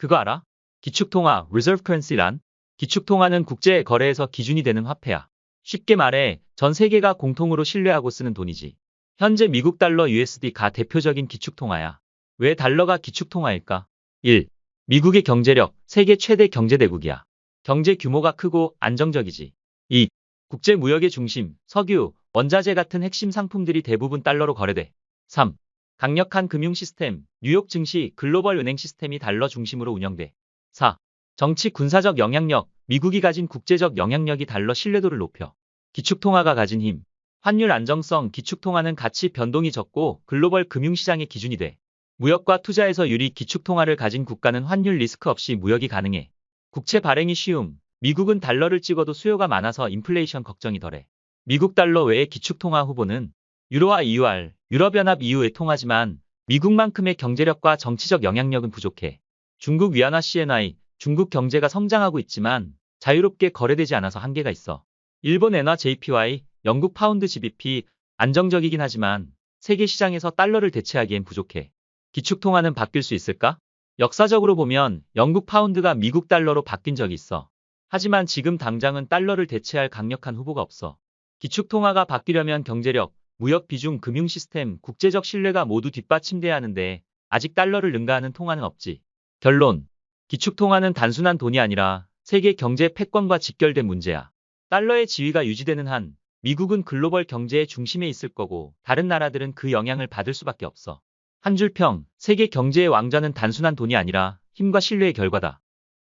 그거 알아? 기축통화, reserve currency란? 기축통화는 국제 거래에서 기준이 되는 화폐야. 쉽게 말해 전 세계가 공통으로 신뢰하고 쓰는 돈이지. 현재 미국 달러 USD가 대표적인 기축통화야. 왜 달러가 기축통화일까? 1. 미국의 경제력, 세계 최대 경제대국이야. 경제 규모가 크고 안정적이지. 2. 국제 무역의 중심, 석유, 원자재 같은 핵심 상품들이 대부분 달러로 거래돼. 3. 강력한 금융 시스템, 뉴욕 증시, 글로벌 은행 시스템이 달러 중심으로 운영돼. 4. 정치 군사적 영향력, 미국이 가진 국제적 영향력이 달러 신뢰도를 높여. 기축통화가 가진 힘. 환율 안정성, 기축통화는 가치 변동이 적고 글로벌 금융시장의 기준이 돼. 무역과 투자에서 유리 기축통화를 가진 국가는 환율 리스크 없이 무역이 가능해. 국채 발행이 쉬움. 미국은 달러를 찍어도 수요가 많아서 인플레이션 걱정이 덜해. 미국 달러 외의 기축통화 후보는 유로와 EUR, 유럽연합 EU에 통하지만 미국만큼의 경제력과 정치적 영향력은 부족해. 중국 위안화 CNY, 중국 경제가 성장하고 있지만 자유롭게 거래되지 않아서 한계가 있어. 일본 엔화 JPY, 영국 파운드 GBP 안정적이긴 하지만 세계 시장에서 달러를 대체하기엔 부족해. 기축통화는 바뀔 수 있을까? 역사적으로 보면 영국 파운드가 미국 달러로 바뀐 적이 있어. 하지만 지금 당장은 달러를 대체할 강력한 후보가 없어. 기축통화가 바뀌려면 경제력, 무역 비중, 금융 시스템, 국제적 신뢰가 모두 뒷받침돼야 하는데 아직 달러를 능가하는 통화는 없지. 결론. 기축통화는 단순한 돈이 아니라 세계 경제 패권과 직결된 문제야. 달러의 지위가 유지되는 한 미국은 글로벌 경제의 중심에 있을 거고 다른 나라들은 그 영향을 받을 수밖에 없어. 한 줄 평, 세계 경제의 왕좌는 단순한 돈이 아니라 힘과 신뢰의 결과다.